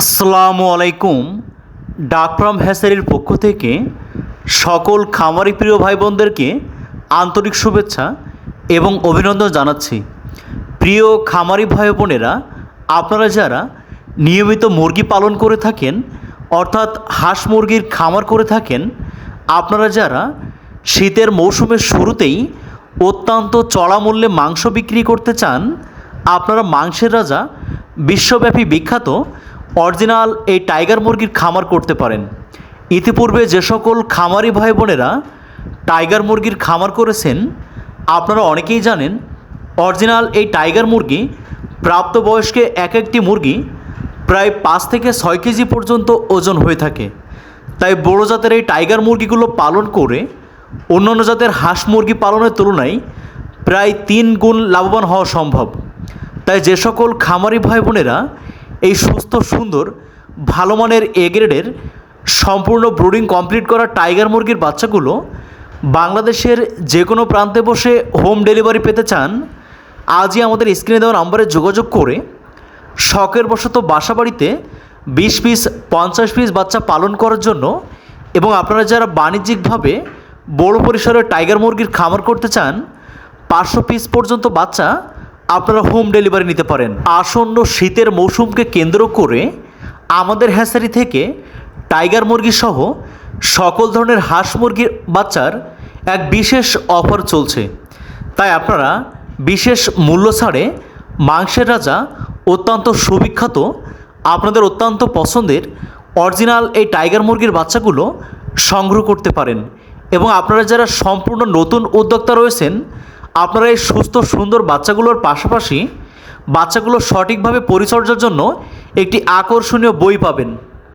আসসালামু আলাইকুম। ডাকফ্রাম হ্যাসারির পক্ষ থেকে সকল খামারি প্রিয় ভাই বোনদেরকে আন্তরিক শুভেচ্ছা এবং অভিনন্দন জানাচ্ছি। প্রিয় খামারি ভাই বোনেরা আপনারা যারা নিয়মিত মুরগি পালন করে থাকেন, অর্থাৎ হাঁস মুরগির খামার করে থাকেন, আপনারা যারা শীতের মৌসুমের শুরুতেই অত্যন্ত চড়া মূল্যে মাংস বিক্রি করতে চান, আপনারা মাংসের রাজা, বিশ্বব্যাপী বিখ্যাত অরিজিনাল এই টাইগার মুরগির খামার করতে পারেন। ইতিপূর্বে যে সকল খামারি ভাই বোনেরা টাইগার মুরগির খামার করেছেন, আপনারা অনেকেই জানেন, অরিজিনাল এই টাইগার মুরগি প্রাপ্তবয়স্কে এক একটি মুরগি প্রায় পাঁচ থেকে ছয় কেজি পর্যন্ত ওজন হয়ে থাকে। তাই বড় জাতের এই টাইগার মুরগিগুলো পালন করে অন্যান্য জাতের হাঁস মুরগি পালনের তুলনায় প্রায় তিন গুণ লাভবান হওয়া সম্ভব। তাই যে সকল খামারি ভাই বোনেরা এই সুস্থ, সুন্দর, ভালো মানের এ গ্রেডের সম্পূর্ণ ব্রুডিং কমপ্লিট করা টাইগার মুরগির বাচ্চাগুলো বাংলাদেশের যে কোনো প্রান্তে বসে হোম ডেলিভারি পেতে চান, আজই আমাদের স্ক্রিনে দেওয়া নাম্বারে যোগাযোগ করে শখের বশত বাসা বাড়িতে বিশ পিস, পঞ্চাশ পিস বাচ্চা পালন করার জন্য এবং আপনারা যারা বাণিজ্যিকভাবে বড় পরিসরে টাইগার মুরগির খামার করতে চান, পাঁচশো পিস পর্যন্ত বাচ্চা আপনারা হোম ডেলিভারি নিতে পারেন। আসন্ন শীতের মৌসুমকে কেন্দ্র করে আমাদের হ্যাসারি থেকে টাইগার মুরগি সহ সকল ধরনের হাঁস মুরগির বাচ্চার এক বিশেষ অফার চলছে। তাই আপনারা বিশেষ মূল্য ছাড়ে মাংসের রাজা অত্যন্ত সুবিখ্যাত, আপনাদের অত্যন্ত পছন্দের অরিজিনাল এই টাইগার মুরগির বাচ্চাগুলো সংগ্রহ করতে পারেন। এবং আপনারা যারা সম্পূর্ণ নতুন উদ্যোক্তা রয়েছেন আপনারা এই সুস্থ সুন্দর বাচ্চাগুলোর পাশাপাশি বাচ্চাগুলো সঠিকভাবে পরিচর্যার জন্য একটি আকর্ষণীয় বই পাবেন।